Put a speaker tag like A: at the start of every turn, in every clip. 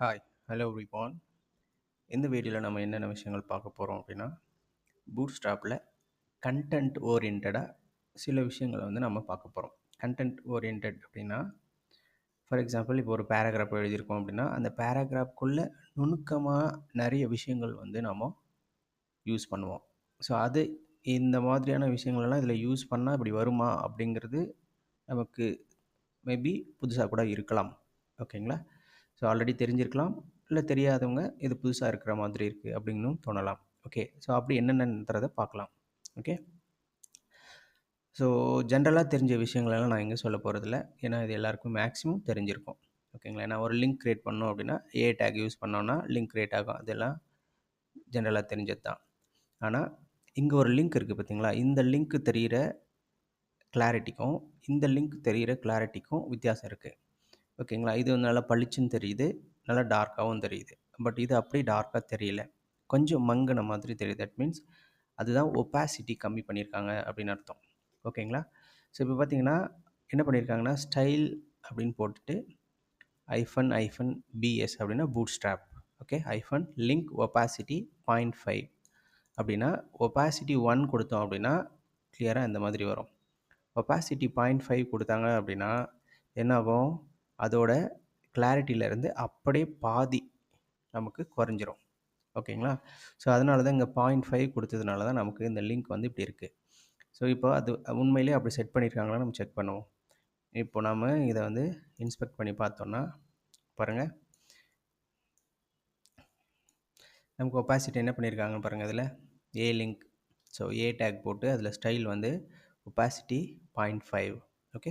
A: Hi hello ribbon இந்த வீடியோவில் நம்ம என்னென்ன விஷயங்கள் பார்க்க போகிறோம் அப்படின்னா பூட் ஸ்டாப்பில் கண்டென்ட் ஓரியன்டாக சில விஷயங்களை வந்து நம்ம பார்க்க போகிறோம் கண்டென்ட் ஓரியன்ட் அப்படின்னா ஃபார் எக்ஸாம்பிள் இப்போ ஒரு பேராகிராஃப் எழுதியிருக்கோம் அப்படின்னா அந்த பேராகிராஃப்குள்ளே நுணுக்கமாக நிறைய விஷயங்கள் வந்து நம்ம யூஸ் பண்ணுவோம். ஸோ அது இந்த மாதிரியான விஷயங்களெல்லாம் இதில் யூஸ் பண்ணால் இப்படி வருமா அப்படிங்கிறது நமக்கு மேபி புதுசாக கூட இருக்கலாம். ஓகேங்களா ஸோ ஆல்ரெடி தெரிஞ்சிருக்கலாம். இல்லை தெரியாதவங்க இது புதுசாக இருக்கிற மாதிரி இருக்குது அப்படின்னும் தோணலாம். ஓகே ஸோ அப்படி என்னென்னன்றதை பார்க்கலாம். ஓகே ஸோ ஜென்ரலாக தெரிஞ்ச விஷயங்களெல்லாம் நான் எங்கே சொல்ல போகிறதில்ல ஏன்னா இது எல்லாருக்கும் மேக்ஸிமம் தெரிஞ்சிருக்கும். ஓகேங்களா நான் ஒரு லிங்க் க்ரியேட் பண்ணோம் அப்படின்னா ஏ டேக் யூஸ் பண்ணோன்னா லிங்க் க்ரியேட் ஆகும். அதெல்லாம் ஜென்ரலாக தெரிஞ்சது தான். ஆனால் இங்கே ஒரு லிங்க் இருக்குது பார்த்தீங்களா இந்த லிங்க் தெரிகிற கிளாரிட்டிக்கும் இந்த லிங்க் தெரிகிற கிளாரிட்டிக்கும் வித்தியாசம் இருக்குது ஓகேங்களா? இது வந்து நல்லா பளிச்சுன்னு தெரியுது. நல்லா டார்க்காகவும் தெரியுது. பட் இது அப்படி டார்க்காக தெரியல. கொஞ்சம் மங்கின மாதிரி தெரியுது. தட் மீன்ஸ் அதுதான் ஒப்பாசிட்டி கம்மி பண்ணியிருக்காங்க அப்படின்னு அர்த்தம். ஓகேங்களா? ஸோ இப்போ பார்த்தீங்கன்னா என்ன பண்ணியிருக்காங்கன்னா ஸ்டைல் அப்படின்னு போட்டுட்டு ஐஃபன் ஐஃபன் பிஎஸ் அப்படின்னா bootstrap okay hyphen link opacity point five அப்படின்னா ஒப்பாசிட்டி ஒன் கொடுத்தோம் அப்படின்னா கிளியராக இந்த மாதிரி வரும். ஒப்பாசிட்டி பாயிண்ட் ஃபைவ் கொடுத்தாங்க அப்படின்னா என்னாகும்? அதோட கிளாரிட்டியிலேருந்து அப்படியே பாதி நமக்கு குறைஞ்சிரும். ஓகேங்களா? ஸோ அதனால தான் இங்கே பாயிண்ட் ஃபைவ் கொடுத்ததுனால தான் நமக்கு இந்த லிங்க் வந்து இப்படி இருக்குது ஸோ இப்போ அது உண்மையிலே அப்படி செட் பண்ணியிருக்காங்களா நம்ம செக் பண்ணுவோம். இப்போ நாம் இதை வந்து இன்ஸ்பெக்ட் பண்ணி பார்த்தோன்னா பாருங்கள் நமக்கு ஒப்பாசிட்டி என்ன பண்ணியிருக்காங்கன்னு பாருங்கள் இதில் A link so A tag போட்டு அதில் ஸ்டைல் வந்து opacity point five okay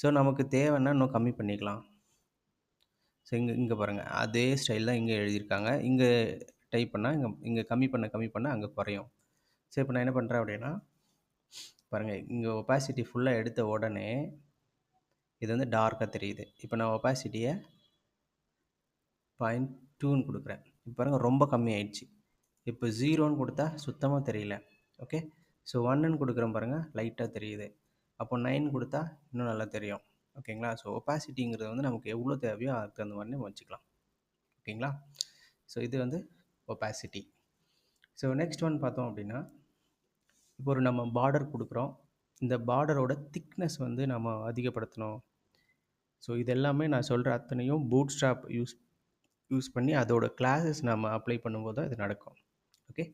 A: so நமக்கு தேவைன்னா இன்னும் கம்மி பண்ணிக்கலாம். ஸோ இங்கே இங்கே பாருங்கள் அதே ஸ்டைல் தான் இங்கே எழுதியிருக்காங்க. இங்கே டைப் பண்ணால் இங்கே இங்கே கம்மி பண்ண கம்மி பண்ண அங்கே குறையும். ஸோ இப்போ நான் என்ன பண்ணுறேன் அப்படின்னா பாருங்கள் இங்கே ஒப்பாசிட்டி ஃபுல்லாக எடுத்த உடனே இது வந்து டார்க்காக தெரியுது. இப்போ நான் ஒப்பாசிட்டியை பாயிண்ட் டூன்னு கொடுக்குறேன். இப்போ பாருங்கள் ரொம்ப கம்மி ஆயிடுச்சு. இப்போ ஜீரோன்னு கொடுத்தா சுத்தமாக தெரியல. ஓகே ஸோ ஒன்னுன்னு கொடுக்குறேன் பாருங்கள் லைட்டாக தெரியுது. அப்போ நைன் கொடுத்தா இன்னும் நல்லா தெரியும். ஓகேங்களா? ஸோ ஒப்பாசிட்டிங்கிறது வந்து நமக்கு எவ்வளோ தேவையோ அதுக்கு தகுந்த மாதிரி நம்ம வச்சுக்கலாம். ஓகேங்களா? ஸோ இது வந்து ஒப்பாசிட்டி ஸோ நெக்ஸ்ட் ஒன் பார்த்தோம் அப்படின்னா இப்போ ஒரு நம்ம பார்டர் கொடுக்குறோம். இந்த பார்டரோட திக்னஸ் வந்து நம்ம அதிகப்படுத்தணும். ஸோ இது எல்லாமே நான் சொல்கிற அத்தனையும் பூட் ஸ்ட்ராப் யூஸ் யூஸ் பண்ணி அதோட கிளாஸஸ் நம்ம அப்ளை பண்ணும்போது தான் இது நடக்கும். ஓகே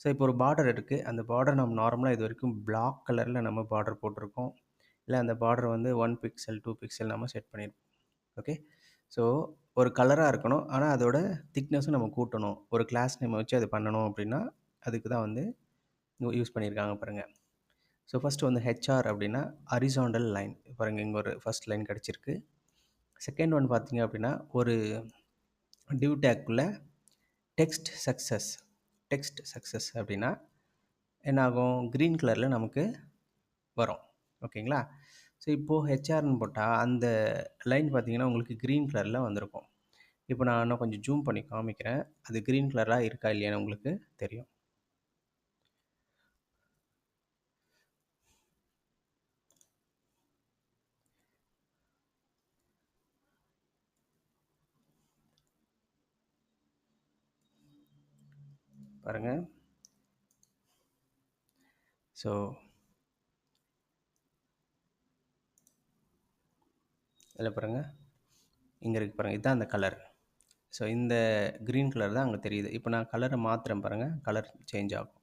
A: ஸோ இப்போ ஒரு பார்டர் இருக்குது அந்த பார்டர் நம்ம நார்மலாக இது வரைக்கும் பிளாக் கலரில் நம்ம பார்டர் போட்டிருக்கோம். இல்லை அந்த பார்டர் வந்து ஒன் பிக்சல் டூ பிக்சல் நம்ம செட் பண்ணியிருக்கோம் ஓகே ஸோ ஒரு கலராக இருக்கணும். ஆனால் அதோட திக்னஸும் நம்ம கூட்டணும். ஒரு கிளாஸ் நேம் வச்சு அது பண்ணணும் அப்படின்னா அதுக்கு தான் வந்து யூஸ் பண்ணியிருக்காங்க பாருங்கள் ஸோ ஃபஸ்ட்டு வந்து ஹெச்ஆர் அப்படின்னா அரிசாண்டல் லைன் பாருங்கள் இங்கே ஒரு ஃபஸ்ட் லைன் கிடச்சிருக்கு. செகண்ட் ஒன் பார்த்திங்க அப்படின்னா ஒரு டியூ டேக்குள்ளே டெக்ஸ்ட் சக்ஸஸ் டெக்ஸ்ட் சக்ஸஸ் அப்படின்னா என்னாகும்? க்ரீன் கலரில் நமக்கு வரும். ஓகேங்களா? ஸோ இப்போது ஹெச்ஆர்னு போட்டால் அந்த லைன் பார்த்தீங்கன்னா உங்களுக்கு க்ரீன் கலரில் வந்திருக்கும். இப்போ நான் இன்னும் கொஞ்சம் ஜூம் பண்ணி காமிக்கிறேன். அது க்ரீன் கலராக இருக்கா இல்லையான்னு உங்களுக்கு தெரியும். பாருங்கள் ஸோ இதில் பாருங்கள் இங்கே இருக்குது பாருங்கள் இதுதான் அந்த கலர் ஸோ இந்த க்ரீன் கலர் தான் அங்கே தெரியுது. இப்போ நான் கலரை மாற்றுறேன் பாருங்கள் கலர் சேஞ்ச் ஆகும்.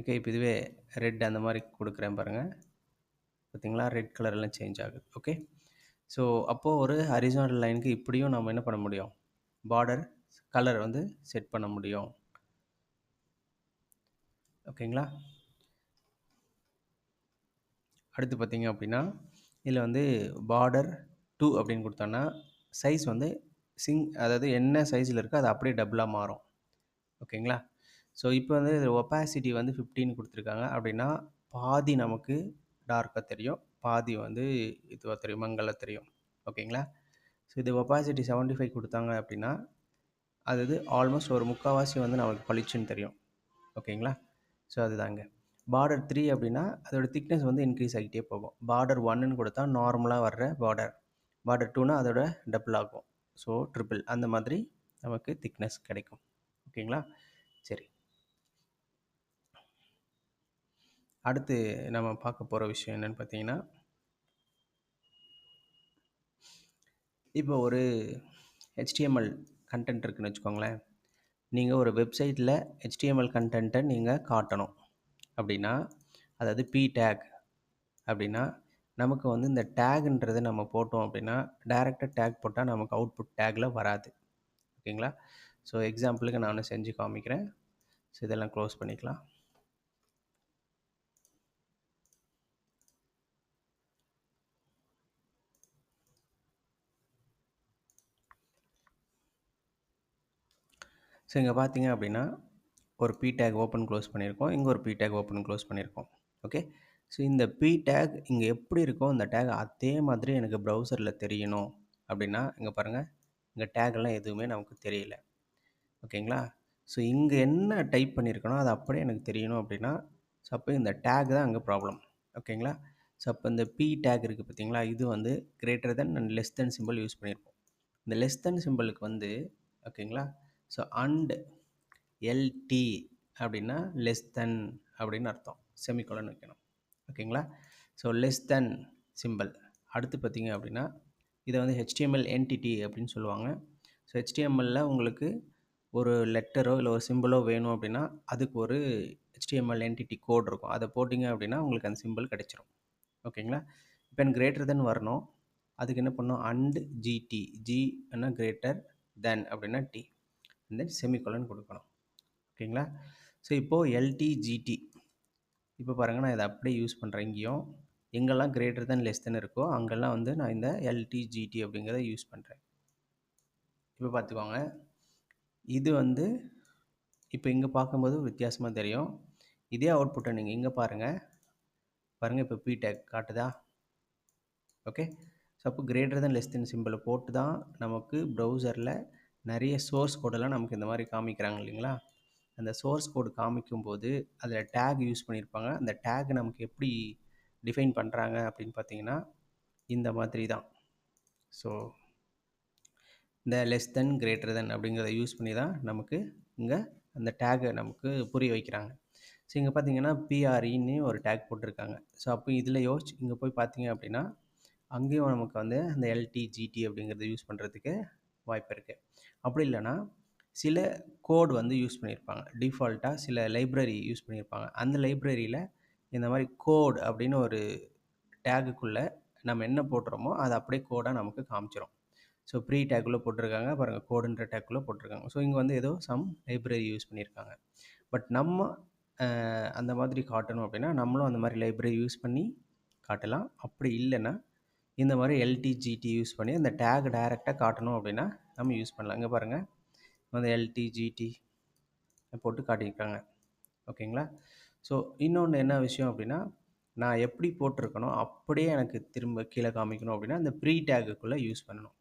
A: ஓகே இப்போ இதுவே ரெட் அந்த மாதிரி கொடுக்குறேன் பாருங்கள் பார்த்தீங்களா? ரெட் கலர்லாம் சேஞ்ச் ஆகுது. ஓகே ஸோ அப்போது ஒரு ஹரிசனல் லைனுக்கு இப்படியும் நம்ம என்ன பண்ண முடியும்? பார்டர் கலர் வந்து செட் பண்ண முடியும். ஓகேங்களா அடுத்து பார்த்தீங்க அப்படின்னா இதில் வந்து பார்டர் டூ அப்படின்னு கொடுத்தோன்னா சைஸ் வந்து சிங் அதாவது என்ன சைஸில் இருக்கோ அது அப்படியே டபுளாக மாறும். ஓகேங்களா ஸோ இப்போ வந்து ஒப்பாசிட்டி வந்து ஃபிஃப்டின் கொடுத்துருக்காங்க. அப்படின்னா பாதி நமக்கு டார்க்காக தெரியும். பாதி வந்து இதுவாக தெரியும் மங்களாக தெரியும். ஓகேங்களா ஸோ இது ஒப்பாசிட்டி செவன்ட்டி ஃபைவ் கொடுத்தாங்க அப்படின்னா அது இது ஆல்மோஸ்ட் ஒரு முக்கால்வாசி வந்து நமக்கு பளிச்சுன்னு தெரியும். ஓகேங்களா? ஸோ அதுதாங்க. பார்டர் த்ரீ அப்படின்னா அதோடய திக்னஸ் வந்து இன்க்ரீஸ் ஆகிட்டே போகும். பார்டர் ஒன்னுன்னு கொடுத்தா நார்மலாக வர்ற பார்டர் பார்டர் டூனா அதோட டபுள் ஆகும். ஸோ ட்ரிபிள் அந்த மாதிரி நமக்கு திக்னஸ் கிடைக்கும். ஓகேங்களா? சரி. அடுத்து நம்ம பார்க்க போகிற விஷயம் என்னென்னு பார்த்தீங்கன்னா இப்போ ஒரு ஹெச்டிஎம்எல் கண்டென்ட் இருக்குன்னு வச்சுக்கோங்களேன். நீங்கள் ஒரு வெப்சைட்டில் ஹெச்டிஎம்எல் கண்டென்ட்டை நீங்கள் காட்டணும். அப்படின்னா அதாவது பி டேக் அப்படின்னா நமக்கு வந்து இந்த டேகுன்றதை நம்ம போட்டோம் அப்படின்னா டேரெக்டாக டேக் போட்டால் நமக்கு அவுட்புட் டேக்கில் வராது. ஓகேங்களா? ஸோ எக்ஸாம்பிளுக்கு நான் ஒன்று செஞ்சு காமிக்கிறேன். ஸோ இதெல்லாம் க்ளோஸ் பண்ணிக்கலாம். ஸோ இங்கே பார்த்தீங்க அப்படின்னா ஒரு பி டேக் ஓப்பன் க்ளோஸ் பண்ணியிருக்கோம் இங்கே ஒரு பி டேக் ஓப்பன் க்ளோஸ் பண்ணியிருக்கோம் ஓகே ஸோ இந்த பி டேக் இங்கே எப்படி இருக்கோ இந்த டேக் அதே மாதிரி எனக்கு ப்ரௌசரில் தெரியணும் அப்படின்னா இங்கே பாருங்கள் இங்கே டேக்லாம் எதுவுமே நமக்கு தெரியல. ஓகேங்களா ஸோ இங்கே என்ன டைப் பண்ணியிருக்கனோ அது அப்படியே எனக்கு தெரியணும் அப்படின்னா ஸோ அப்போ இந்த டேக் தான் அங்கே ப்ராப்ளம் ஓகேங்களா ஸோ அப்போ இந்த பி டேக் இருக்குது பார்த்தீங்களா இது வந்து greater than and less than symbol use பண்ணியிருப்போம் இந்த லெஸ் தென் சிம்பிளுக்கு வந்து ஓகேங்களா ஸோ அண்ட் எல்டி அப்படின்னா லெஸ் தென் அப்படின்னு அர்த்தம். செமிகோலன் வைக்கணும். ஓகேங்களா ஸோ லெஸ் தென் சிம்பிள் அடுத்து பார்த்தீங்க அப்படின்னா இதை வந்து ஹெச்டிஎம்எல் என்டிடி அப்படின்னு சொல்லுவாங்க. ஸோ ஹெச்டிஎம்எல்ல உங்களுக்கு ஒரு லெட்டரோ இல்லை ஒரு சிம்பிளோ வேணும் அப்படின்னா அதுக்கு ஒரு ஹெச்டிஎம்எல் என்டிடி கோட் இருக்கும். அதை போட்டிங்க அப்படின்னா உங்களுக்கு அந்த சிம்பிள் கிடச்சிரும். ஓகேங்களா இப்போ எனக்கு கிரேட்டர் தென் வரணும். அதுக்கு என்ன பண்ணணும்? அண்ட் ஜிடி ஜி என்ன கிரேட்டர் தென் அப்படின்னா டி தென் செமிகொலன் கொடுக்கணும். ஓகேங்களா? ஸோ இப்போது எல்டிஜிடி இப்போ பாருங்கள் நான் இதை அப்படியே யூஸ் பண்ணுறேன் இங்கேயும். எங்கெல்லாம் கிரேட்டர் தென் லெஸ் தென் இருக்கோ அங்கெல்லாம் வந்து நான் இந்த எல்டிஜிடி அப்படிங்கிறத யூஸ் பண்ணுறேன் இப்போ பார்த்துக்கோங்க. இது வந்து இப்போ இங்கே பார்க்கும்போது வித்தியாசமாக தெரியும். இதே அவுட்புட்டை நீங்கள் இங்கே பாருங்கள் பாருங்கள் இப்போ பிடேக் காட்டுதா? ஓகே ஸோ அப்போ கிரேட்டர் தென் லெஸ் தென் சிம்பிளை போட்டு தான் நமக்கு ப்ரௌசரில் நிறைய சோர்ஸ் கோடெல்லாம் நமக்கு இந்த மாதிரி காமிக்கிறாங்க இல்லைங்களா? அந்த சோர்ஸ் கோடு காமிக்கும்போது அதில் டேக் யூஸ் பண்ணியிருப்பாங்க. அந்த டேக் நமக்கு எப்படி டிஃபைன் பண்ணுறாங்க அப்படின்னு பார்த்தீங்கன்னா இந்த மாதிரி தான். ஸோ இந்த லெஸ் தென் கிரேட்டர் தென் அப்படிங்கிறத யூஸ் பண்ணி தான் நமக்கு இங்கே அந்த டேகை நமக்கு புரிய வைக்கிறாங்க. ஸோ இங்கே பார்த்தீங்கன்னா பிஆர்இன்னு ஒரு டேக் போட்டிருக்காங்க. ஸோ அப்போ இதில் யோசிச்சு இங்கே போய் பார்த்தீங்க அப்படின்னா அங்கேயும் நமக்கு வந்து அந்த எல்டி ஜிடி அப்படிங்கிறத யூஸ் பண்ணுறதுக்கு வாய்ப்பு இருக்குது அப்படி இல்லைன்னா சில கோட் வந்து யூஸ் பண்ணியிருப்பாங்க டிஃபால்ட்டாக சில லைப்ரரி யூஸ் பண்ணியிருப்பாங்க அந்த லைப்ரரியில் இந்த மாதிரி கோட் அப்படின்னு ஒரு டேகுக்குள்ளே நம்ம என்ன போட்டுறோமோ அது அப்படியே கோடாக நமக்கு காமிச்சிடும் ஸோ ப்ரீ டேக்குள்ளே போட்டிருக்காங்க. பாருங்கள் கோடுன்ற டேக்குள்ளே போட்டிருக்காங்க. ஸோ இங்கே வந்து ஏதோ சம் லைப்ரரி யூஸ் பண்ணியிருக்காங்க பட் நம்ம அந்த மாதிரி காட்டணும் அப்படின்னா நம்மளும் அந்த மாதிரி லைப்ரரி யூஸ் பண்ணி காட்டலாம். அப்படி இல்லைன்னா இந்த மாதிரி எல்டிஜிடி யூஸ் பண்ணி அந்த டேக் டைரெக்டாக காட்டணும் அப்படின்னா நம்ம யூஸ் பண்ணலாம். இங்கே பாருங்கள் வந்து எல்டிஜிடி போட்டு காட்டியிருக்காங்க. ஓகேங்களா? ஸோ இன்னொன்று என்ன விஷயம் அப்படின்னா நான் எப்படி போட்டிருக்கனோ அப்படியே எனக்கு திரும்ப கீழே காமிக்கணும் அப்படின்னா அந்த ப்ரீ டேக்குக்குள்ளே யூஸ் பண்ணணும்.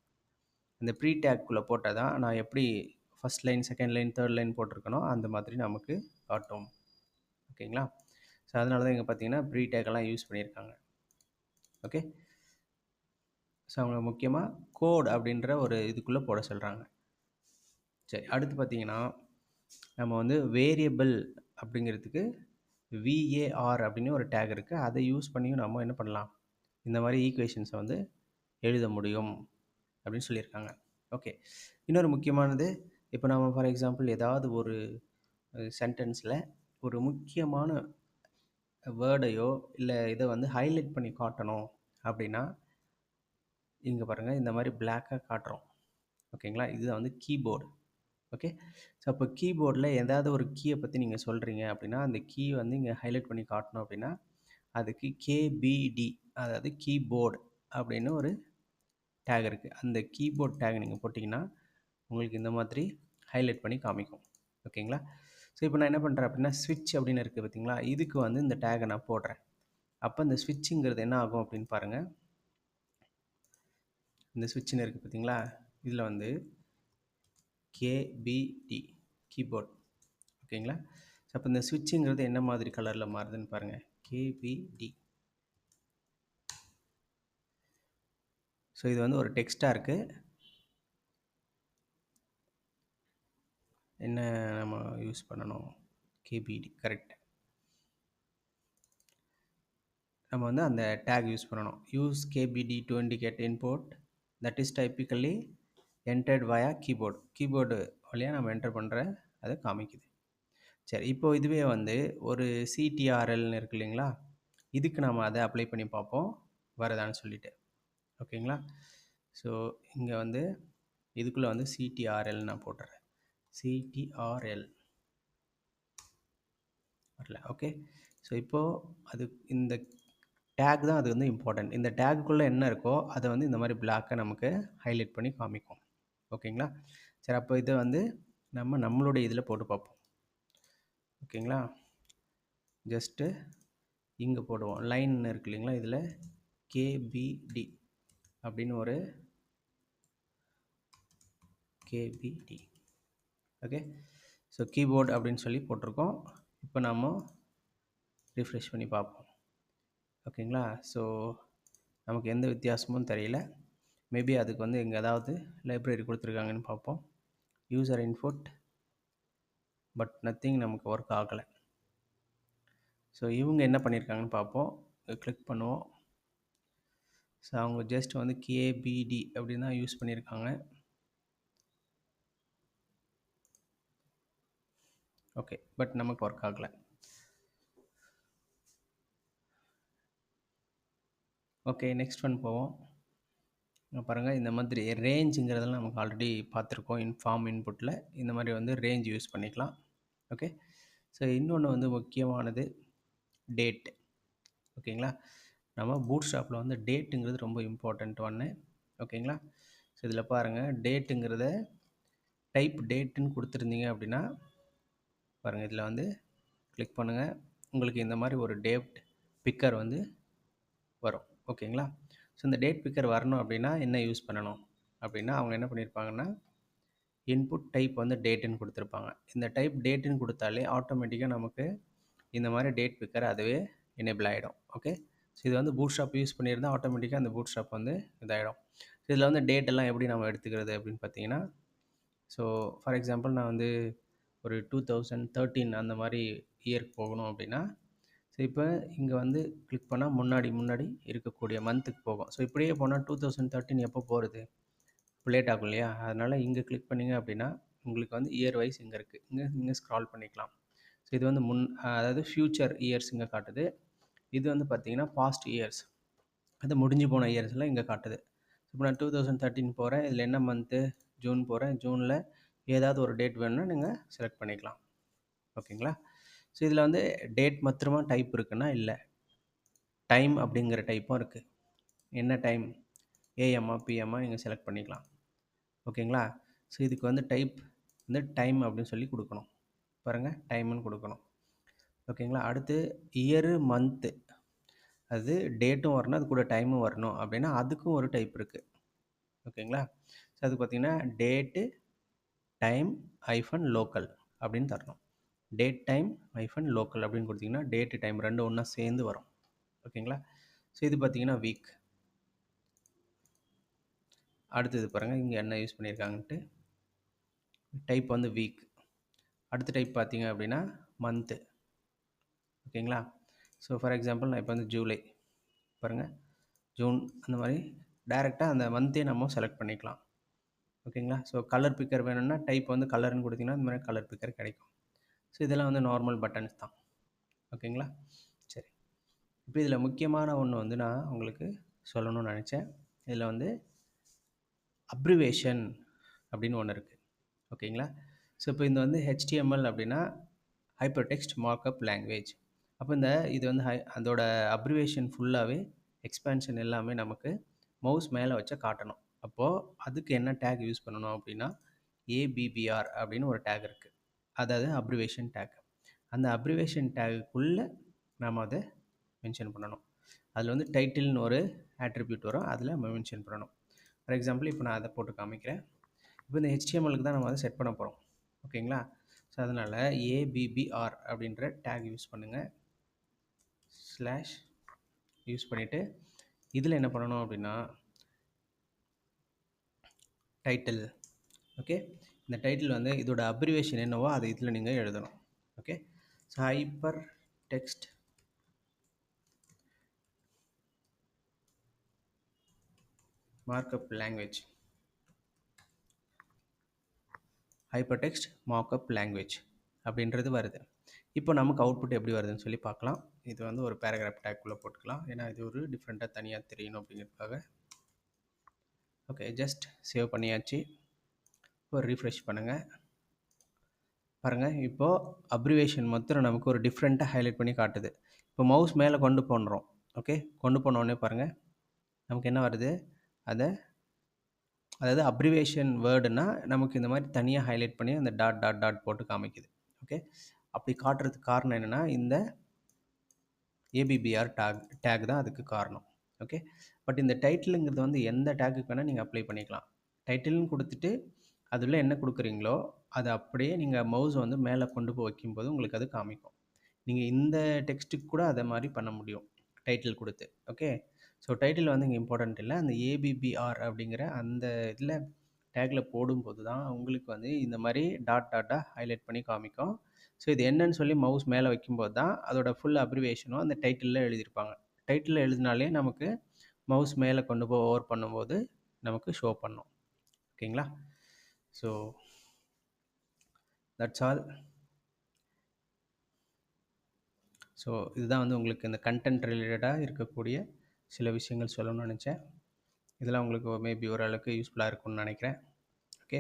A: அந்த ப்ரீ டேக்குள்ளே போட்டால் தான் நான் எப்படி first line second line third line போட்டிருக்கணும் அந்த மாதிரி நமக்கு காட்டும். ஓகேங்களா? ஸோ அதனால தான் இங்கே பார்த்தீங்கன்னா ப்ரீ டேக்கெல்லாம் யூஸ் பண்ணியிருக்காங்க. ஓகே ஸோ அவங்க முக்கியமாக கோட் அப்படின்ற ஒரு இதுக்குள்ளே போட சொல்கிறாங்க சரி அடுத்து பார்த்தீங்கன்னா நம்ம வந்து வேரியபிள் அப்படிங்கிறதுக்கு விஏஆர் அப்படின்னு ஒரு டேக் இருக்குது அதை யூஸ் பண்ணியும் நம்ம என்ன பண்ணலாம்? இந்த மாதிரி ஈக்குவேஷன்ஸை வந்து எழுத முடியும் அப்படின்னு சொல்லியிருக்காங்க. ஓகே இன்னொரு முக்கியமானது இப்போ நம்ம ஃபார் எக்ஸாம்பிள் ஏதாவது ஒரு சென்டென்ஸில் ஒரு முக்கியமான வேர்டையோ இல்லை இதை வந்து ஹைலைட் பண்ணி காட்டணும் அப்படின்னா இங்கே பாருங்கள் இந்த மாதிரி பிளாக்காக காட்டுறோம். ஓகேங்களா இதுதான் வந்து கீபோர்டு ஓகே ஸோ அப்போ கீபோர்டில் ஏதாவது ஒரு கீயை பற்றி நீங்கள் சொல்கிறீங்க அப்படின்னா அந்த கீ வந்து இங்கே ஹைலைட் பண்ணி காட்டணும் அப்படின்னா அதுக்கு கேபிடி அதாவது கீபோர்டு அப்படின்னு ஒரு டேக் இருக்குது அந்த கீபோர்ட் டேக் நீங்கள் போட்டிங்கன்னா உங்களுக்கு இந்த மாதிரி ஹைலைட் பண்ணி காமிக்கும். ஓகேங்களா ஸோ இப்போ நான் என்ன பண்ணுறேன் அப்படின்னா ஸ்விட்ச் அப்படின்னு இருக்குது பார்த்தீங்களா இதுக்கு வந்து இந்த டேகை நான் போடுறேன். அப்போ இந்த ஸ்விட்சுங்கிறது என்ன ஆகும் அப்படின்னு பாருங்கள் இந்த ஸ்விட்சுன்னு இருக்குது பார்த்தீங்களா? இதில் வந்து கேபிடி கீபோர்ட் ஓகேங்களா? ஸோ அப்போ இந்த சுவிட்சுங்கிறது என்ன மாதிரி கலரில் மாறுதுன்னு பாருங்கள் கேபிடி ஸோ இது வந்து ஒரு டெக்ஸ்ட்டாக இருக்குது என்ன நம்ம யூஸ் பண்ணணும்? கேபிடி கரெக்ட் நம்ம வந்து அந்த டேக் யூஸ் பண்ணணும். Use KBD to indicate input that is typically entered via keyboard keyboard வழியாக நம்ம என்டர் பண்ணுற அதை காமிக்குது. சரி இப்போது இதுவே வந்து ஒரு சிடிஆர்எல்னு இருக்கு இல்லைங்களா? இதுக்கு நம்ம அதை அப்ளை பண்ணி பார்ப்போம். வருதான்னு சொல்லிட்டு. ஓகேங்களா? ஸோ இங்கே வந்து இதுக்குள்ளே வந்து சிடிஆர்எல் நான் போட்டுறேன். சிடிஆர்எல் வரல. ஓகே ஸோ இப்போது அது இந்த டேக் தான் அது வந்து இம்பார்ட்டன்ட் இந்த டேக்குள்ளே என்ன இருக்கோ அதை வந்து இந்த மாதிரி பிளாக்கை நமக்கு ஹைலைட் பண்ணி காமிக்கும். ஓகேங்களா? சரி அப்போ இதை வந்து நம்ம நம்மளுடைய இதில் போட்டு பார்ப்போம். ஓகேங்களா? ஜஸ்ட்டு இங்கே போடுவோம். லைன் இருக்கு இல்லைங்களா? இதில் கேபிடி அப்படின்னு ஒரு கேபிடி ஓகே ஸோ கீபோர்டு அப்படின்னு சொல்லி போட்டிருக்கோம். இப்போ நாம் ரிஃப்ரெஷ் பண்ணி பார்ப்போம். ஓகேங்களா? ஸோ நமக்கு எந்த வித்தியாசமும் தெரியல. மேபி அதுக்கு வந்து இங்கே ஏதாவது லைப்ரரி கொடுத்துருக்காங்கன்னு பார்ப்போம். யூசர் இன்ஃபுட் பட் நத்திங் நமக்கு ஒர்க் ஆகலை. ஸோ இவங்க என்ன பண்ணியிருக்காங்கன்னு பார்ப்போம். கிளிக் பண்ணுவோம். ஸோ அவங்க ஜஸ்ட் வந்து கேபிடி அப்படின்னு தான் யூஸ் பண்ணியிருக்காங்க ஓகே பட் நமக்கு ஒர்க் ஆகலை. ஓகே நெக்ஸ்ட் ஒன் போவோம். பாருங்கள் இந்த மாதிரி ரேஞ்சுங்கிறதெல்லாம் நமக்கு ஆல்ரெடி பார்த்துருக்கோம் இன்ஃபார்ம் இன்புட்டில் இந்த மாதிரி வந்து ரேஞ்ச் யூஸ் பண்ணிக்கலாம். ஓகே ஸோ இன்னொன்று வந்து முக்கியமானது டேட் ஓகேங்களா நம்ம பூட் ஸ்டாப்பில் வந்து டேட்டுங்கிறது ரொம்ப இம்பார்ட்டண்ட் ஒன்று ஓகேங்களா ஸோ இதில் பாருங்கள் டேட்டுங்கிறத டைப் டேட்டுன்னு கொடுத்துருந்தீங்க அப்படின்னா பாருங்கள் இதில் வந்து கிளிக் பண்ணுங்கள் உங்களுக்கு இந்த மாதிரி ஒரு டேட் பிக்கர் வந்து வரும். ஓகேங்களா? ஸோ இந்த டேட் பிக்கர் வரணும் அப்படின்னா என்ன யூஸ் பண்ணணும்? அப்படின்னா அவங்க என்ன பண்ணியிருப்பாங்கன்னா இன்புட் டைப் வந்து டேட்டுன்னு கொடுத்துருப்பாங்க. இந்த டைப் டேட்டுன்னு கொடுத்தாலே ஆட்டோமேட்டிக்காக நமக்கு இந்த மாதிரி டேட் பிக்கர் அதுவே எனேபிள் ஆகிடும் ஓகே ஸோ இது வந்து பூட் ஷாப் யூஸ் பண்ணியிருந்தால் ஆட்டோமேட்டிக்காக அந்த பூட் ஷாப் வந்து இதாகிடும் இதில் வந்து டேட் எல்லாம் எப்படி நம்ம எடுத்துக்கிறது அப்படின்னு பார்த்தீங்கன்னா ஸோ ஃபார் எக்ஸாம்பிள் நான் வந்து ஒரு டூ தௌசண்ட் தேர்ட்டீன் அந்த மாதிரி இயருக்கு போகணும் அப்படின்னா ஸோ இப்போ இங்கே வந்து கிளிக் பண்ணால் முன்னாடி முன்னாடி இருக்கக்கூடிய மந்த்துக்கு போகும். ஸோ இப்படியே போனால் டூ தௌசண்ட் தேர்ட்டின் எப்போ போகிறது லேட் ஆகும் இல்லையா? அதனால் இங்கே கிளிக் பண்ணிங்க அப்படின்னா உங்களுக்கு வந்து இயர் வைஸ் இங்கே இருக்குது இங்கே இங்கே ஸ்க்ரால் பண்ணிக்கலாம். ஸோ இது வந்து முன் அதாவது ஃப்யூச்சர் இயர்ஸ் இங்கே காட்டுது. இது வந்து பார்த்திங்கன்னா பாஸ்ட் இயர்ஸ் அது முடிஞ்சு போன இயர்ஸ்லாம் இங்கே காட்டுது. இப்போ நான் டூ தௌசண்ட் தேர்ட்டின் போகிறேன் இதில் என்ன மந்த்து ஜூன் போகிறேன் ஜூனில் ஏதாவது ஒரு டேட் வேணும்னா நீங்கள் செலக்ட் பண்ணிக்கலாம். ஓகேங்களா ஸோ இதில் வந்து டேட் மாத்திரமா டைப் இருக்குன்னா இல்லை. டைம் அப்படிங்கிற டைப்பும் இருக்குது என்ன டைம் ஏஎம்மா பிஎம்மா நீங்கள் செலக்ட் பண்ணிக்கலாம். ஓகேங்களா? ஸோ இதுக்கு வந்து டைப் வந்து டைம் அப்படின்னு சொல்லி கொடுக்கணும். பாருங்கள் டைம்னு கொடுக்கணும். ஓகேங்களா? அடுத்து இயரு மந்த்து அது டேட்டும் வரணும் அது கூட டைமும் வரணும் அப்படின்னா அதுக்கும் ஒரு டைப் இருக்குது ஓகேங்களா? ஸோ அது பார்த்திங்கன்னா டேட்டு டைம் ஐஃபன் லோக்கல் அப்படின்னு தரணும். டேட் டைம் ஐஃபன் லோக்கல் அப்படின்னு கொடுத்தீங்கன்னா டேட்டு டைம் ரெண்டு ஒன்றா சேர்ந்து வரும். ஓகேங்களா? ஸோ இது பார்த்தீங்கன்னா வீக் அடுத்தது பாருங்கள் இங்கே என்ன யூஸ் பண்ணியிருக்காங்கன்ட்டு டைப் வந்து வீக் அடுத்த டைப் பார்த்தீங்க அப்படின்னா மந்த்து ஓகேங்களா? ஸோ ஃபார் எக்ஸாம்பிள் நான் இப்போ வந்து ஜூலை பாருங்கள் ஜூன் அந்த மாதிரி டைரெக்டாக அந்த மந்த்தே நம்ம செலக்ட் பண்ணிக்கலாம். ஓகேங்களா? ஸோ கலர் பிக்கர் வேணும்னா டைப் வந்து கலர்னு கொடுத்தீங்கன்னா இந்த மாதிரி கலர் பிக்கர் கிடைக்கும். ஸோ இதெல்லாம் வந்து நார்மல் பட்டன்ஸ் தான். ஓகேங்களா சரி. இப்போ இதில் முக்கியமான ஒன்று வந்து நான் உங்களுக்கு சொல்லணும்னு நினச்சேன். இதில் வந்து அப்ரிவேஷன் அப்படின்னு ஒன்று இருக்குது ஓகேங்களா ஸோ இப்போ இந்த வந்து ஹெச்டிஎம்எல் அப்படின்னா ஹைப்பர் டெக்ஸ்ட் மார்க்அப் லாங்குவேஜ் அப்போ இந்த இது வந்து ஹை அதோட அப்ரிவேஷன் ஃபுல்லாகவே எக்ஸ்பேன்ஷன் எல்லாமே நமக்கு மவுஸ் மேலே வச்சா காட்டணும். அப்போது அதுக்கு என்ன டேக் யூஸ் பண்ணணும் அப்படின்னா ஏபிபிஆர் அப்படின்னு ஒரு டேக் இருக்குது அதாவது அப்ரிவேஷன் டேக் அந்த அப்ரிவேஷன் டேக்குள்ளே நாம் அதை மென்ஷன் பண்ணணும். அதில் வந்து டைட்டில்னு ஒரு ஆட்ரிபியூட் வரும். அதில் நம்ம மென்ஷன் பண்ணணும். ஃபார் எக்ஸாம்பிள் இப்போ நான் அதை போட்டு காமிக்கிறேன். இப்போ இந்த ஹெச்டிஎம்எலுக்கு தான் நம்ம அதை செட் பண்ண போகிறோம் ஓகேங்களா ஸோ அதனால் ஏபிபிஆர் அப்படின்ற டேக் யூஸ் பண்ணுங்கள் ஸ்லாஷ் யூஸ் பண்ணிவிட்டு இதில் என்ன பண்ணணும் அப்படின்னா டைட்டில் ஓகே இந்த டைட்டில் வந்து இதோட அப்ரிவேஷன் என்னவோ அதை இதில் நீங்கள் எழுதணும். Okay so hyper text markup language hyper text markup language அப்படின்றது வருது. இப்போ நமக்கு அவுட்புட் எப்படி வருதுன்னு சொல்லி பார்க்கலாம். இது வந்து ஒரு பேராகிராஃப் டேக்குள்ளே போட்டுக்கலாம். ஏன்னா இது ஒரு டிஃப்ரெண்ட்டாக தனியாக தெரியணும் அப்படிங்கிறதுக்காக. ஓகே ஜஸ்ட் சேவ் பண்ணியாச்சு. இப்போ ரீஃப்ரெஷ் பண்ணுங்கள் பாருங்கள் இப்போது அப்ரிவேஷன் மொத்தம் நமக்கு ஒரு டிஃப்ரெண்ட்டாக ஹைலைட் பண்ணி காட்டுது. இப்போ மவுஸ் மேலே கொண்டு போடுறோம் ஓகே கொண்டு போனோடனே பாருங்கள் நமக்கு என்ன வருது? அதை அதாவது அப்ரிவேஷன் வேர்டுனால் நமக்கு இந்த மாதிரி தனியாக ஹைலைட் பண்ணி அந்த டாட் டாட் டாட் போட்டு காமிக்குது. ஓகே அப்படி காட்டுறதுக்கு காரணம் என்னென்னா இந்த ஏபிபிஆர் டேக் டேக் தான் அதுக்கு காரணம். ஓகே பட் இந்த டைட்டிலுங்கிறது வந்து எந்த டேக்குக்கு வேணால் நீங்கள் அப்ளை பண்ணிக்கலாம். டைட்டில்னு கொடுத்துட்டு அதில் என்ன கொடுக்குறீங்களோ அதை அப்படியே நீங்கள் மவுஸ் வந்து மேலே கொண்டு போய் வைக்கும்போது உங்களுக்கு அது காமிக்கும். நீங்கள் இந்த டெக்ஸ்ட்டுக்கு கூட அதை மாதிரி பண்ண முடியும் டைட்டில் கொடுத்து. ஓகே ஸோ டைட்டில் வந்து இங்கே இம்பார்ட்டண்ட் இல்லை. அந்த ஏபிபிஆர் அப்படிங்கிற அந்த இதில் டேக்கில் போடும்போது தான் உங்களுக்கு வந்து இந்த மாதிரி டாட் டாட்டாக ஹைலைட் பண்ணி காமிக்கும். ஸோ இது என்னன்னு சொல்லி மவுஸ் மேலே வைக்கும்போது தான் அதோட ஃபுல் அப்ரிவேஷனும் அந்த டைட்டிலில் எழுதியிருப்பாங்க. டைட்டிலில் எழுதினாலே நமக்கு மவுஸ் மேலே கொண்டு போய் ஓவர் பண்ணும்போது நமக்கு ஷோ பண்ணும். ஓகேங்களா ஸோ தட்ஸ் ஆல் ஸோ இதுதான் வந்து உங்களுக்கு இந்த கண்டென்ட் ரிலேட்டடாக இருக்கக்கூடிய சில விஷயங்கள் சொல்லணும்னு நினச்சேன். இதெல்லாம் உங்களுக்கு மேபி ஓரளவுக்கு யூஸ்ஃபுல்லாக இருக்கும்னு நினைக்கிறேன். ஓகே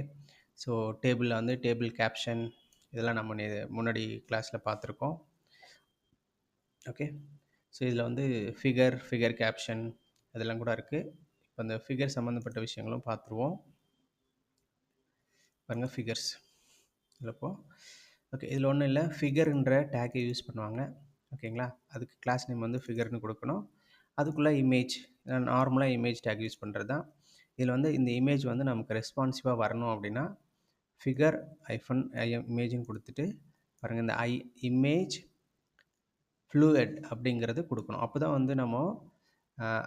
A: ஸோ டேபிளில் வந்து டேபிள் கேப்ஷன் இதெல்லாம் நம்ம முன்னாடி கிளாஸில் பார்த்துருக்கோம். ஓகே ஸோ இதில் வந்து ஃபிகர் ஃபிகர் கேப்ஷன் இதெல்லாம் கூட இருக்குது இப்போ அந்த ஃபிகர் சம்மந்தப்பட்ட விஷயங்களும் பார்த்துருவோம். பாருங்கள் ஃபிகர்ஸ் இல்லைப்போ ஓகே இதில் ஒன்றும் இல்லை. ஃபிகர்ன்ற டேக்கை யூஸ் பண்ணுவாங்க. ஓகேங்களா அதுக்கு கிளாஸ் நேம் வந்து ஃபிகர்னு கொடுக்கணும். அதுக்குள்ளே இமேஜ் நார்மலாக இமேஜ் டேக் யூஸ் பண்ணுறது தான் இதில் வந்து இந்த இமேஜ் வந்து நமக்கு ரெஸ்பான்சிவாக வரணும் அப்படின்னா ஃபிகர் ஐஃபன் இமேஜ்னு கொடுத்துட்டு பாருங்கள் இந்த ஐ இமேஜ் ஃப்ளூயட் அப்படிங்கிறது கொடுக்கணும். அப்போ தான் வந்து நம்ம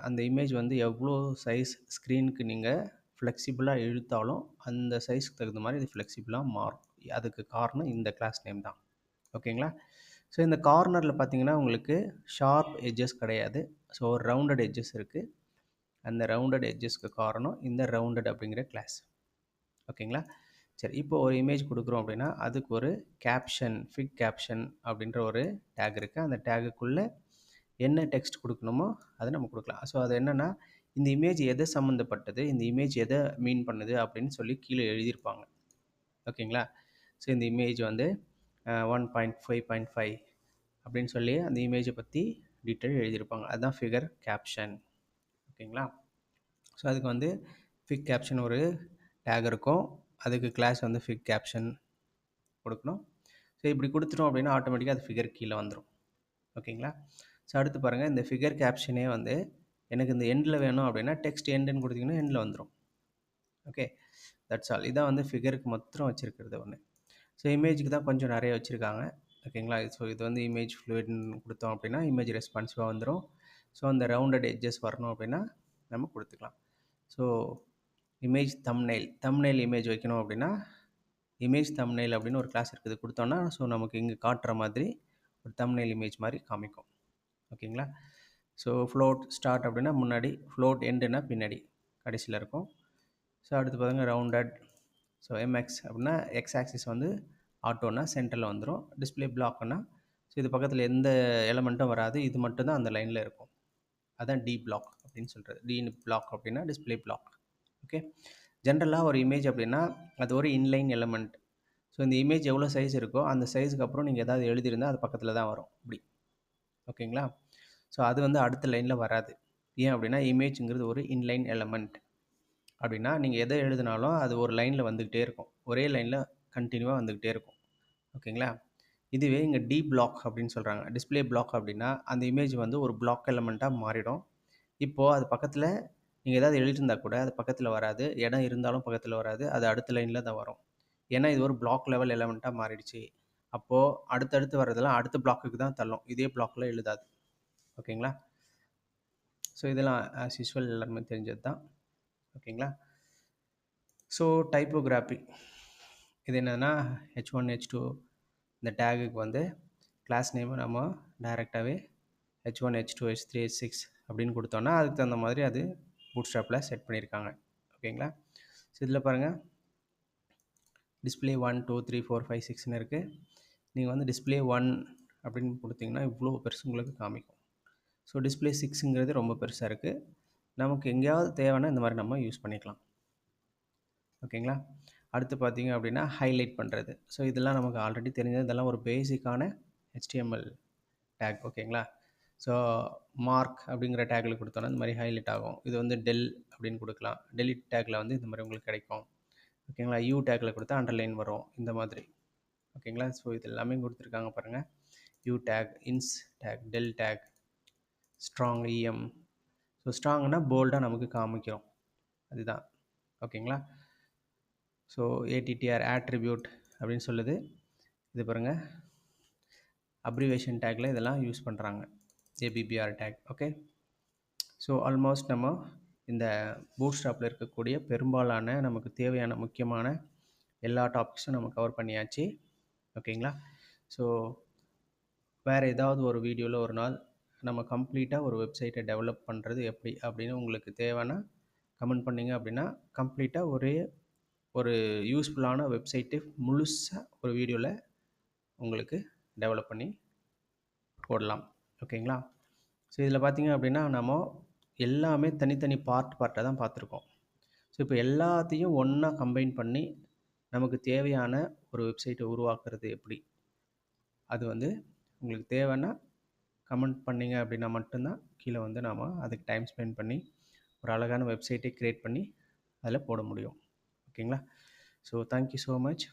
A: அந்த இமேஜ் வந்து எவ்வளோ சைஸ் ஸ்க்ரீனுக்கு நீங்கள் ஃப்ளெக்சிபிளாக இழுத்தாலும் அந்த சைஸ்க்கு தகுந்த மாதிரி இது ஃப்ளெக்சிபிளாக மாறும். அதுக்கு காரணம் இந்த கிளாஸ் நேம் தான். ஓகேங்களா ஸோ இந்த கார்னரில் பார்த்தீங்கன்னா உங்களுக்கு ஷார்ப் எட்ஜஸ் கிடையாது. ஸோ ரவுண்டட் எட்ஜஸ் இருக்குது அந்த ரவுண்டட் எட்ஜஸ்க்கு காரணம் இந்த ரவுண்டட் அப்படிங்கிற கிளாஸ் ஓகேங்களா சரி இப்போ ஒரு இமேஜ் கொடுக்குறோம் அப்படின்னா அதுக்கு ஒரு கேப்ஷன் ஃபிக் கேப்ஷன் அப்படின்ற ஒரு டேக் இருக்குது அந்த டேகுக்குள்ளே என்ன டெக்ஸ்ட் கொடுக்கணுமோ அதை நம்ம கொடுக்கலாம். ஸோ அது என்னென்னா இந்த இமேஜ் எதை சம்மந்தப்பட்டது இந்த இமேஜ் எதை மீன் பண்ணுது? அப்படின்னு சொல்லி கீழே எழுதியிருப்பாங்க. ஓகேங்களா? ஸோ இந்த இமேஜ் வந்து one point five point five அப்படின்னு சொல்லி அந்த இமேஜை பற்றி டீட்டெயில் எழுதியிருப்பாங்க. அதுதான் ஃபிகர் கேப்ஷன் ஓகேங்களா? ஸோ அதுக்கு வந்து ஃபிக் கேப்ஷன் ஒரு டேக் இருக்கும். அதுக்கு கிளாஸ் வந்து ஃபிக் கேப்ஷன் கொடுக்கணும். ஸோ இப்படி கொடுத்துட்டோம் அப்படின்னா ஆட்டோமேட்டிக்காக அது ஃபிகர் கீழே வந்துடும் ஓகேங்களா? ஸோ அடுத்து பாருங்கள் இந்த ஃபிகர் கேப்ஷனே வந்து எனக்கு இந்த எண்டில் வேணும் அப்படின்னா டெக்ஸ்ட் எண்டுன்னு கொடுத்தீங்கன்னா எண்டில் வந்துடும் ஓகே தட்ஸ் ஆல் இதான் வந்து ஃபிகருக்கு மொத்தம் வச்சுருக்கிறது ஒன்று ஸோ இமேஜுக்கு தான் கொஞ்சம் நிறைய வச்சுருக்காங்க. ஓகேங்களா ஸோ இது வந்து இமேஜ் ஃப்ளூயிட்னு கொடுத்தோம் அப்படின்னா இமேஜ் ரெஸ்பான்சிவாக வந்துடும் ஸோ அந்த ரவுண்டட் எட்ஜஸ் வரணும் அப்படின்னா நம்ம கொடுத்துக்கலாம். So image thumbnail thumbnail image வைக்கணும் அப்படின்னா இமேஜ் தம்நெயில் அப்படின்னு ஒரு கிளாஸ் இருக்குது. கொடுத்தோன்னா ஸோ நமக்கு இங்கே காட்டுற மாதிரி ஒரு தம்நெயில் இமேஜ் மாதிரி காமிக்கும். ஓகேங்களா ஸோ ஃப்ளோட் ஸ்டார்ட் அப்படின்னா முன்னாடி ஃப்ளோட் எண்டுனா பின்னாடி கடைசியில் இருக்கும். ஸோ அடுத்து பாருங்க ரவுண்டட் ஸோ எம்எக்ஸ் அப்படின்னா எக்ஸ் ஆக்சிஸ் வந்து ஆட்டோனா சென்டரில் வந்துடும் டிஸ்பிளே பிளாக்னா ஸோ இது பக்கத்தில் எந்த எலமெண்ட்டும் வராது. இது மட்டும்தான் அந்த லைனில் இருக்கும். அதுதான் டி பிளாக் அப்படின்னு சொல்கிறது டி பிளாக் அப்படின்னா டிஸ்பிளே பிளாக் ஓகே ஜென்ரலாக ஒரு இமேஜ் அப்படின்னா அது ஒரு இன்லைன் எலமெண்ட் ஸோ இந்த இமேஜ் எவ்வளோ சைஸ் இருக்கோ அந்த சைஸுக்கு அப்புறம் நீங்கள் எதாவது எழுதியிருந்தால் அது பக்கத்தில் தான் வரும். இப்படி. ஓகேங்களா ஸோ அது வந்து அடுத்த லைனில் வராது. ஏன் அப்படின்னா இமேஜுங்கிறது ஒரு இன்லைன் எலமெண்ட் அப்படின்னா நீங்கள் எதை எழுதினாலும் அது ஒரு லைனில் வந்துக்கிட்டே இருக்கும். ஒரே லைனில் கண்டினியூவாக வந்துக்கிட்டே இருக்கும். ஓகேங்களா இதுவே இங்கே டி பிளாக் அப்படின்னு சொல்கிறாங்க டிஸ்பிளே பிளாக் அப்படின்னா அந்த இமேஜ் வந்து ஒரு பிளாக் எலமெண்ட்டாக மாறிடும். இப்போது அது பக்கத்தில் நீங்கள் ஏதாவது எழுதியிருந்தா கூட அது பக்கத்தில் வராது. இடம் இருந்தாலும் பக்கத்தில் வராது. அது அடுத்த லைனில் தான் வரும். ஏன்னா இது ஒரு பிளாக் லெவல் எலமெண்ட்டாக மாறிடுச்சு. அப்போது அடுத்தடுத்து வர்றதெல்லாம் அடுத்த பிளாக்குக்கு தான் தள்ளும். இதே பிளாக்கில் எழுதாது. ஓகேங்களா? ஸோ இதெல்லாம் ஆஸ் யூஸ்வல் எல்லாருமே தெரிஞ்சது தான் ஓகேங்களா? ஸோ டைப்போகிராஃபி இது என்னென்னா ஹெச் ஒன் ஹெச் டூ இந்த டேகுக்கு வந்து கிளாஸ் நேமை நம்ம டைரெக்டாகவே H one H two H three H six அப்படின்னு கொடுத்தோன்னா அதுக்கு தகுந்த மாதிரி அது பூட் ஸ்டாப்பில் செட் பண்ணியிருக்காங்க. ஓகேங்களா? ஸோ இதில் பாருங்கள் display one two three four five சிக்ஸ்னு இருக்குது நீங்கள் வந்து டிஸ்பிளே ஒன் அப்படின்னு கொடுத்தீங்கன்னா இவ்வளோ பெருசு உங்களுக்கு காமிக்கும். ஸோ டிஸ்பிளே சிக்ஸுங்கிறது ரொம்ப பெருசாக இருக்குது நமக்கு எங்கேயாவது தேவைன்னா இந்த மாதிரி நம்ம யூஸ் பண்ணிக்கலாம். ஓகேங்களா? அடுத்து பார்த்தீங்க அப்படின்னா ஹைலைட் பண்ணுறது ஸோ இதெல்லாம் நமக்கு ஆல்ரெடி தெரிஞ்சது. இதெல்லாம் ஒரு பேசிக்கான ஹெச்டிஎம்எல் டேக். ஓகேங்களா? ஸோ மார்க் அப்படிங்கிற டேக்கில் கொடுத்தோன்னா இந்த மாதிரி ஹைலைட் ஆகும். இது வந்து டெல் அப்படின்னு கொடுக்கலாம். டெலிட் டேக்கில் வந்து இந்த மாதிரி உங்களுக்கு கிடைக்கும். ஓகேங்களா? யூ டேக்கில் கொடுத்தா அண்டர்லைன் வரும். இந்த மாதிரி. ஓகேங்களா? ஸோ இது எல்லாமே கொடுத்துருக்காங்க பாருங்கள் U tag ins tag del tag. Strong EM so ஸ்ட்ராங்னா போல்டாக நமக்கு காமிக்கிறோம். அதுதான். ஓகேங்களா? ஸோ ஏடிடிஆர் ஆட்ரிபியூட் அப்படின்னு சொல்லுது. இது பாருங்கள் அப்ரிவேஷன் டேக்கில் இதெல்லாம் யூஸ் பண்ணுறாங்க ABBR tag okay so almost நம்ம இந்த பூட் ஸ்டாப்பில் இருக்கக்கூடிய பெரும்பாலான நமக்கு தேவையான முக்கியமான எல்லா டாபிக்ஸும் நம்ம கவர் பண்ணியாச்சு. ஓகேங்களா? ஸோ வேறு ஏதாவது ஒரு வீடியோவில் ஒரு நாள் நம்ம கம்ப்ளீட்டாக ஒரு வெப்சைட்டை டெவலப் பண்ணுறது எப்படி அப்படின்னு உங்களுக்கு தேவைன்னா கமெண்ட் பண்ணிங்க அப்படின்னா கம்ப்ளீட்டாக ஒரே ஒரு யூஸ்ஃபுல்லான வெப்சைட்டு முழுசாக ஒரு வீடியோவில் உங்களுக்கு டெவலப் பண்ணி போடலாம். ஓகேங்களா? ஸோ இதில் பார்த்தீங்க அப்படின்னா நம்ம எல்லாமே தனித்தனி பார்ட் பார்ட்டாக தான் பார்த்துருக்கோம் ஸோ இப்போ எல்லாத்தையும் ஒன்றா கம்பைன் பண்ணி நமக்கு தேவையான ஒரு வெப்சைட்டை உருவாக்குறது எப்படி? அது வந்து உங்களுக்கு தேவைன்னா கமெண்ட் பண்ணிங்க அப்படின்னா மட்டும்தான் கீழே வந்து நாம் அதுக்கு டைம் ஸ்பெண்ட் பண்ணி ஒரு அழகான வெப்சைட்டை க்ரியேட் பண்ணி அதில் போட முடியும். ஓகேங்களா? So thank you so much